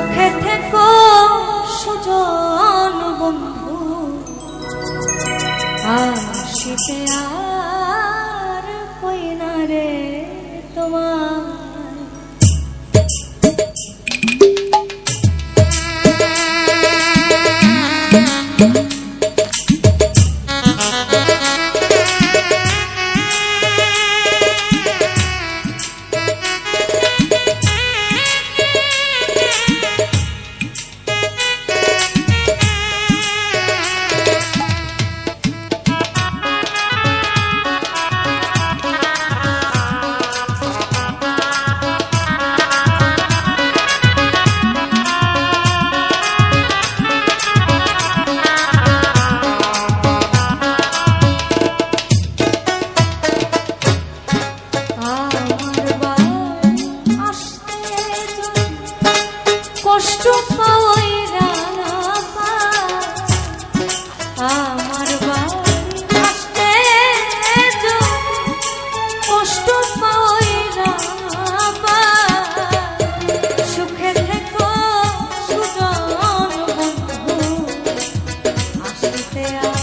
সুখে থেকো সুজন বন্ধু। আসিতে কষ্ট পাওয়াই রানা আমার আসতে কষ্ট পাওয়াই রানা সুখে থেকো সুজন বন্ধু আসতে আর